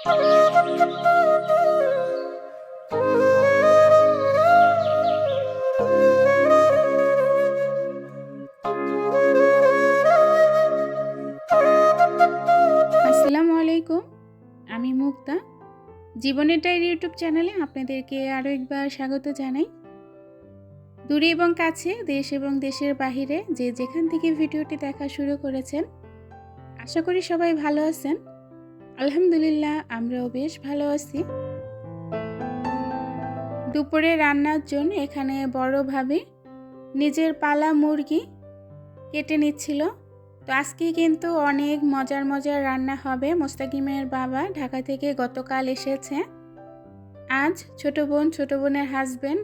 আসসালামু আলাইকুম, আমি মুক্তা। জীবনের ডায়ের ইউটিউব চ্যানেলে আপনাদেরকে আরও একবার স্বাগত জানাই। দূরে এবং কাছে, দেশ এবং দেশের বাহিরে যে যেখান থেকে ভিডিওটি দেখা শুরু করেছেন, আশা করি সবাই ভালো আছেন। আলহামদুলিল্লাহ, আমরাও বেশ ভালো আছি। দুপুরে রান্নার জন্য এখানে বড়ভাবে নিজের পালা মুরগি কেটে নিচ্ছিল। তো আজকে কিন্তু অনেক মজার মজার রান্না হবে। মোস্তাকিমের বাবা ঢাকা থেকে গতকাল এসেছে। আজ ছোট বোন, ছোট বোনের হাজবেন্ড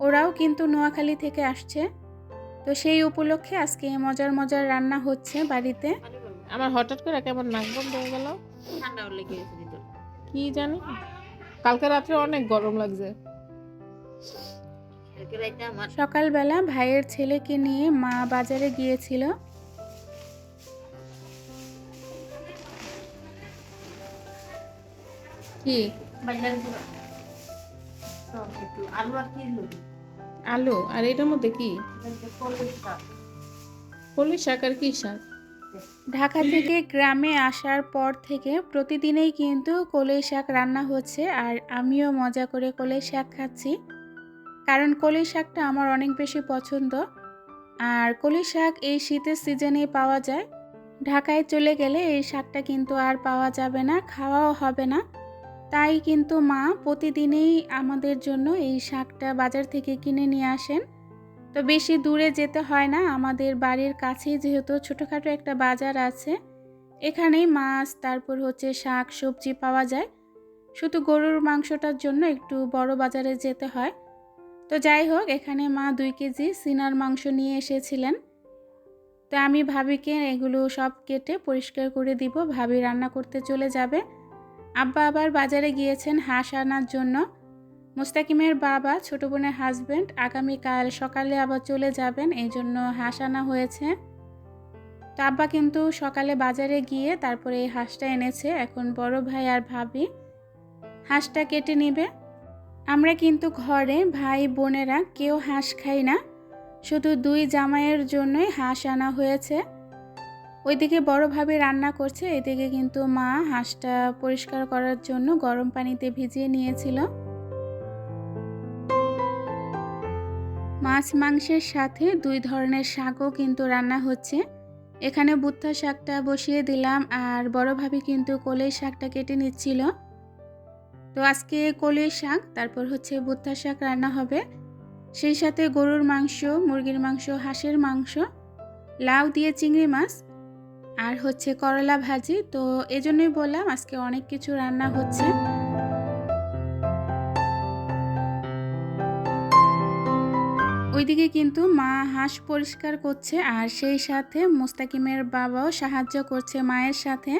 ওরাও কিন্তু নোয়াখালী থেকে আসছে। তো সেই উপলক্ষে আজকে মজার মজার রান্না হচ্ছে বাড়িতে। আমার হঠাৎ করে কেমন নাক বন্ধ হয়ে গেল। ঠান্ডা লেগে গেছে ভিতর কি জানি? কালকে রাত্রে অনেক গরম লাগছে। সকালবেলা ভাইয়ের ছেলেকে নিয়ে মা বাজারে গিয়েছিল। কি? আলু আর কি লবি? আলু? আর এটার মধ্যে কি? কলি শাক আর কি শাক? ঢাকা থেকে গ্রামে আসার পর থেকে প্রতিদিনেই কিন্তু কলই শাক রান্না হচ্ছে আর আমিও মজা করে কলই শাক খাচ্ছি। কারণ কলই শাকটা আমার অনেক বেশি পছন্দ। আর কলই শাক এই শীতের সিজনেই পাওয়া যায়। ঢাকায় চলে গেলে এই শাকটা কিন্তু আর পাওয়া যাবে না, খাওয়াও হবে না। তাই কিন্তু মা প্রতিদিনেই আমাদের জন্য এই শাকটা বাজার থেকে কিনে নিয়ে আসেন। তো বেশি দূরে যেতে হয় না। আমাদের বাড়ির কাছেই যেহেতু ছোটোখাটো একটা বাজার আছে, এখানেই মাছ, তারপর হচ্ছে শাক, সবজি পাওয়া যায়। শুধু গরুর মাংসটার জন্য একটু বড় বাজারে যেতে হয়। তো যাই হোক, এখানে মা দুই কেজি সিনার মাংস নিয়ে এসেছিলেন। তো আমি ভাবিকে এগুলো সব কেটে পরিষ্কার করে দিব। ভাবি রান্না করতে চলে যাবে। আব্বা আবার বাজারে গিয়েছেন হাঁস আনার জন্য। মুস্তাকিমের বাবা, ছোট বোনের হাজব্যান্ড আগামীকাল সকালে আবার চলে যাবেন। এই জন্য হাঁস আনা হয়েছে। তো আব্বা কিন্তু সকালে বাজারে গিয়ে তারপরে এই হাঁসটা এনেছে। এখন বড় ভাই আর ভাবি হাঁসটা কেটে নেবে। আমরা কিন্তু ঘরে ভাই বোনেরা কেউ হাঁস খাই না। শুধু দুই জামাইয়ের জন্যই হাঁস আনা হয়েছে। ওইদিকে বড় ভাবে রান্না করছে, এদিকে কিন্তু মা হাঁসটা পরিষ্কার করার জন্য গরম পানিতে ভিজিয়ে নিয়েছিল। মাছ মাংসের সাথে দুই ধরনের শাকও কিন্তু রান্না হচ্ছে। এখানে বুত্তা শাকটা বসিয়ে দিলাম আর বড় ভাবি কিন্তু কলেই শাকটা কেটে নিচ্ছিল। তো আজকে কলেই শাক, তারপর হচ্ছে বুত্তা শাক রান্না হবে। সেই সাথে গরুর মাংস, মুরগির মাংস, হাঁসের মাংস, লাউ দিয়ে চিংড়ি মাছ আর হচ্ছে করলা ভাজি। তো এজন্যই বললাম আজকে অনেক কিছু রান্না হচ্ছে। ওইদিকে কিন্তু মা হাঁস পরিষ্কার করছে আর সেই সাথে মুস্তাকিমের বাবাও সাহায্য করছে মায়ের সাথে।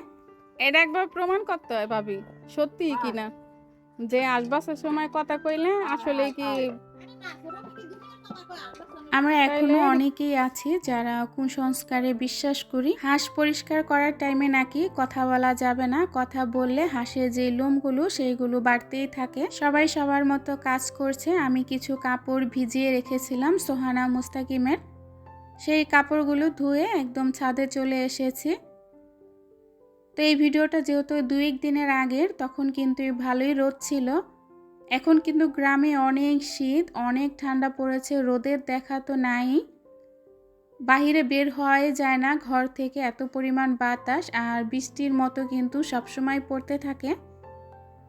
এটা একবার প্রমাণ করতে হয় ভাবি সত্যি কিনা? যে আসবাসের সময় কথা কইলে আসলে কি আমরা এখনও অনেকেই আছি যারা কুসংস্কারে বিশ্বাস করি। হাঁস পরিষ্কার করার টাইমে নাকি কথা বলা যাবে না। কথা বললে হাঁসের যে লোমগুলো সেইগুলো বাড়তেই থাকে। সবাই সবার মতো কাজ করছে। আমি কিছু কাপড় ভিজিয়ে রেখেছিলাম সোহানা মুস্তাকিমের। সেই কাপড়গুলো ধুয়ে একদম ছাদে চলে এসেছি। তো এই ভিডিওটা যেহেতু দুই এক দিনের আগের তখন কিন্তু ভালোই রোদ ছিল। এখন কিন্তু গ্রামে অনেক শীত, অনেক ঠান্ডা পড়েছে, রোদের দেখা তো নাই। বাহিরে বের হওয়াই যায় না, ঘর থেকে এত পরিমাণ বাতাস আর বৃষ্টির মতো কিন্তু সবসময় পড়তে থাকে।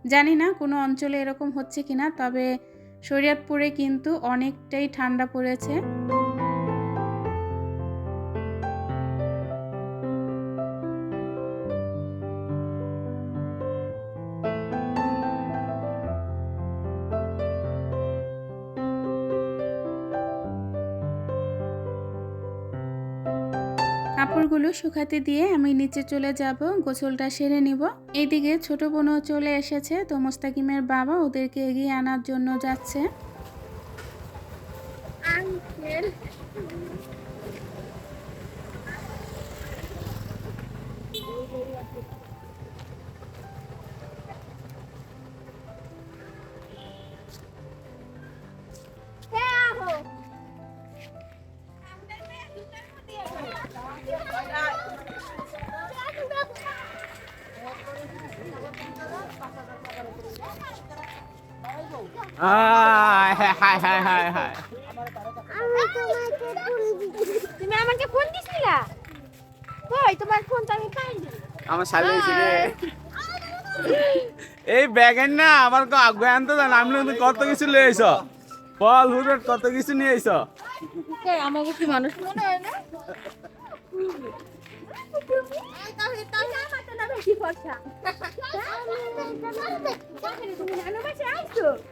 জানি না কোনো অঞ্চলে এরকম হচ্ছে কিনা, তবে শরীয়তপুরে কিন্তু অনেকটাই ঠান্ডা পড়েছে। কাপড়গুলো শুকাতে দিয়ে আমি নিচে চলে যাব, গোসলটা সেরে নিব। এইদিকে ছোট বোনও চলে এসেছে, তো মোস্তাকিমের বাবা ওদেরকে এগিয়ে আনার জন্য যাচ্ছে। তুমি আমাকে ফোন দিছিলা? তোমার ফোনটা আমি আমার এই ব্যাগের না আমার জ্ঞান তো জান আমি কত কিছু নিয়ে আইস ফল হুরট কত কিছু নিয়ে আইস আমাকে কি মানুষ মনে হয় না?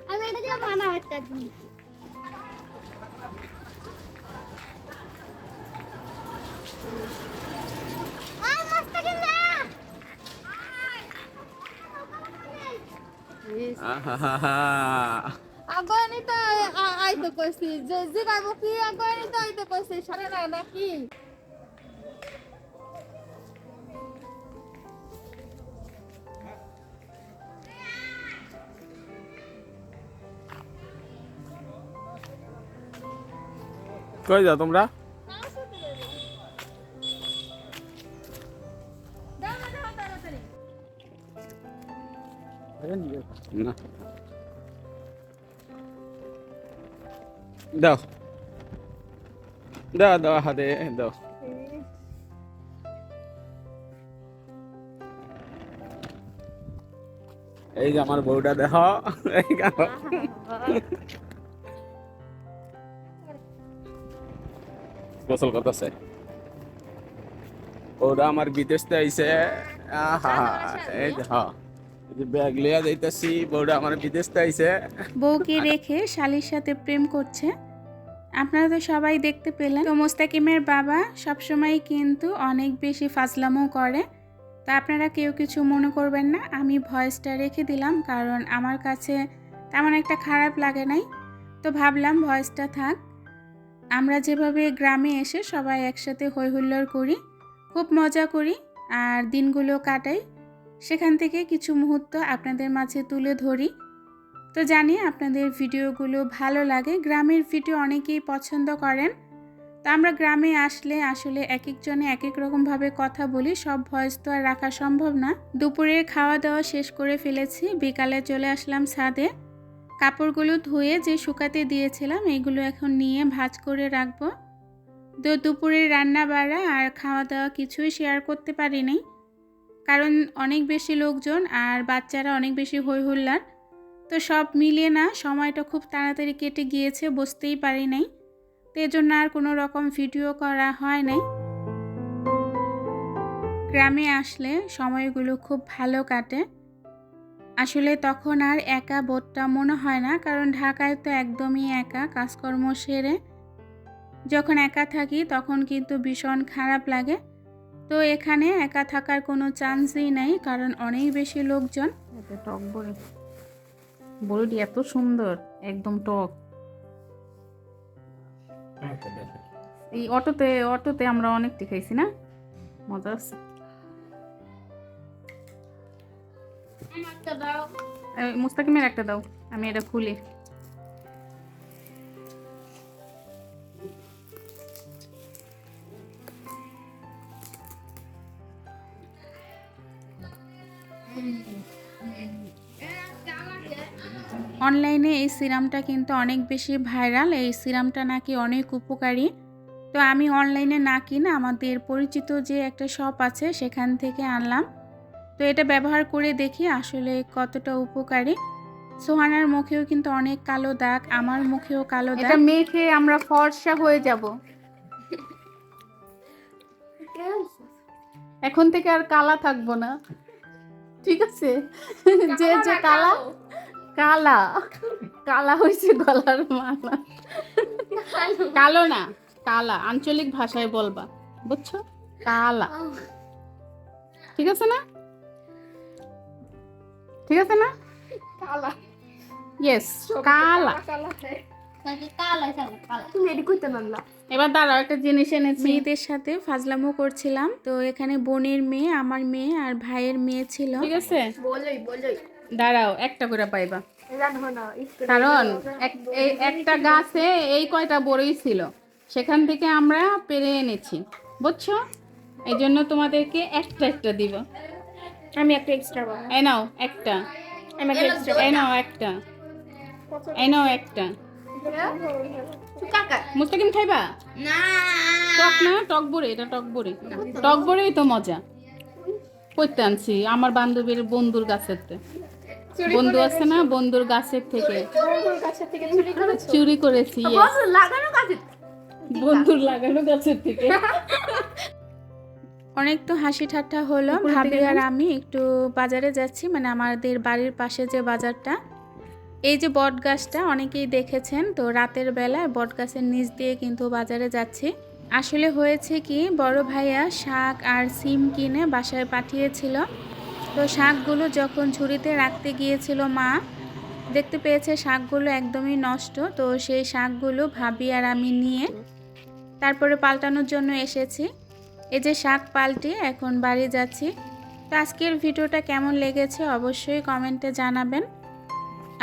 আমি এটা দিয়ে মানা হাতটা দিই আয় মস্ত কিনা আহাহাহা। আগানি আইতে কইছি যে যে গাইবো কি আগানি আইতে কইছি সারা না নাকি কই যাও তোমরা? না। দাও। দাও দাও হাতে, দাও। এই যে আমার বউটা, দেখ। এই গোসল করতেছে। ওরা আমার বিদেশতে আইছে। আহা, এই দেখ যে ব্যাগ লিয়া যাইতাছি বউটা আমার বিদেশতে আইছে। বউকে রেখে শালির সাথে প্রেম করছে। আপনারা তো সবাই দেখতে পেলেন। তো মোস্তাকিমের বাবা সবসময় কিন্তু অনেক বেশি ফাজলামো করে। তো আপনারা কেউ কিছু মনে করবেন না। আমি ভয়েসটা রেখে দিলাম, কারণ আমার কাছে তেমন একটা খারাপ লাগে নাই। তো ভাবলাম ভয়েসটা থাক। আমরা যেভাবে গ্রামে এসে সবাই একসাথে হই হুল্লোড় করি, খুব মজা করি আর দিনগুলো কাটাই, সেখান থেকে কিছু মুহূর্ত আপনাদের মাঝে তুলে ধরি। তো জানি আপনাদের ভিডিওগুলো ভালো লাগে, গ্রামের ভিডিও অনেকেই পছন্দ করেন। তো আমরা গ্রামে আসলে আসলে এক একজনে এক এক রকমভাবে কথা বলি, সব ভয়েস তো আর রাখা সম্ভব না। দুপুরের খাওয়া দাওয়া শেষ করে ফেলেছি, বিকালে চলে আসলাম ছাদে। কাপড়গুলো ধুয়ে যে শুকাতে দিয়েছিলাম, এগুলো এখন নিয়ে ভাঁজ করে রাখব। তো দুপুরের রান্না বাড়া আর খাওয়া দাওয়া কিছুই শেয়ার করতে পারিনি। কারণ অনেক বেশি লোকজন আর বাচ্চারা অনেক বেশি হই হুল্লার তো সব মিলিয়ে না, সময়টা খুব তাড়াতাড়ি কেটে গিয়েছে, বুঝতেই পারি নাই তো এজন্য আর কোনো রকম ভিডিও করা হয় নাই। গ্রামে আসলে সময়গুলো খুব ভালো কাটে। আসলে তখন আর একা বোধটা মনে হয় না কারণ ঢাকায় তো একদমই একা কাজকর্ম সেরে যখন একা থাকি তখন কিন্তু ভীষণ খারাপ লাগে। তো এখানে একা থাকার কোনো চান্সই নাই কারণ অনেক বেশি লোকজন। এতে টক বড়ি বড়িটি এত সুন্দর একদম টক। এই অটোতে অটোতে আমরা অনেকটি খাইছি না? মজা আছে। মুস্তাকিমের একটা দাও, আমি এটা খুলি। অনলাইনে এই সিরামটা কিন্তু অনেক বেশি ভাইরাল, এই সিরামটা নাকি অনেক উপকারী। তো আমি অনলাইনে না কিনে আমাদের পরিচিত যে একটা শপ আছে, সেখান থেকে আনলাম। তো এটা ব্যবহার করে দেখি আসলে কতটা উপকারী। সোহানার মুখেও কিন্তু অনেক কালো দাগ আমার মুখেও কালো দাগ। এটা মেখে আমরা ফর্সা হয়ে যাব। এখন থেকে আর কালা থাকব না। ঠিক আছে? যে যে কালা? কালা? কালা। হয়েছে গলার মালা। কালো না কালা। আঞ্চলিক ভাষায় বলবা বুঝছ? কালা। ঠিক আছে না? ঠিক আছে না? কালা। ইয়েস কালা কালা। কালা তুমি এডি কইতে না এবার দাঁড়াও একটা জিনিস এনেছি। মেয়েদের সাথে ফাজলামো করছিলাম। তো এখানে বোনের মেয়ে আমার মেয়ে আর ভাইয়ের মেয়ে ছিল। ঠিক আছে? বলই বলই। দাঁড়াও একটা করে পাইবা। কারণ এক- একটা গাছে এই কয়টা বড়ই ছিল। সেখান থেকে আমরা পেরে এনেছি। বুঝছ? এই জন্য তোমাদেরকে একটা একটা দিব। আমি একটা এক্সট্রা পাবো এই নাও একটা। আমি একটা এক্সট্রা এই নাও একটা। এই নাও একটা। মুস্তাকিম খাইবা? না। টক না টক বড়ে এটা টক বড়ে। টক বড়েই তো মজা। করতে আনছি আমার বান্ধবীর বন্ধুর গাছের থেকে। বন্ধু আছে না বন্ধুর গাছের থেকে। চুরি করেছি? লাগানো বন্ধুর লাগানো গাছের থেকে। অনেক তো হাসি ঠাট্টা হলো। ভাবি আর আমি একটু বাজারে যাচ্ছি মানে আমাদের বাড়ির পাশে যে বাজারটা এই যে বট গাছটা অনেকেই দেখেছেন তো রাতের বেলায় বট গাছের নিচ দিয়ে কিন্তু বাজারে যাচ্ছি। আসলে হয়েছে কি বড় ভাইয়া শাক আর সিম কিনে বাসায় পাঠিয়েছিল। তো শাকগুলো যখন ঝুড়িতে রাখতে গিয়েছিল মা দেখতে পেয়েছে শাকগুলো একদমই নষ্ট তো সেই শাকগুলো ভাবি আর আমি নিয়ে তারপরে পাল্টানোর জন্য এসেছি। এই যে শাক পাল্টে এখন বাড়ি যাচ্ছি। তো আজকের ভিডিওটা কেমন লেগেছে অবশ্যই কমেন্টে জানাবেন।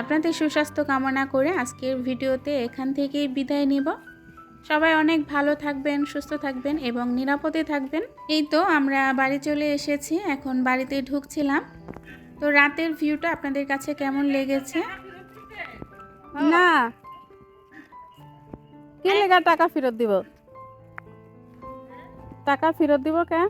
আপনাদের সুস্বাস্থ্য কামনা করে আজকের ভিডিওতে এখান থেকেই বিদায় নিব। সবাই অনেক ভালো থাকবেন সুস্থ থাকবেন এবং নিরাপদে থাকবেন। এই তো আমরা বাড়ি চলে এসেছি এখন বাড়িতে ঢুকছিলাম। তো রাতের ভিউটা আপনাদের কাছে কেমন লেগেছে? না। কি লেগা টাকা ফেরত দিব? টাকা ফেরত দিব কে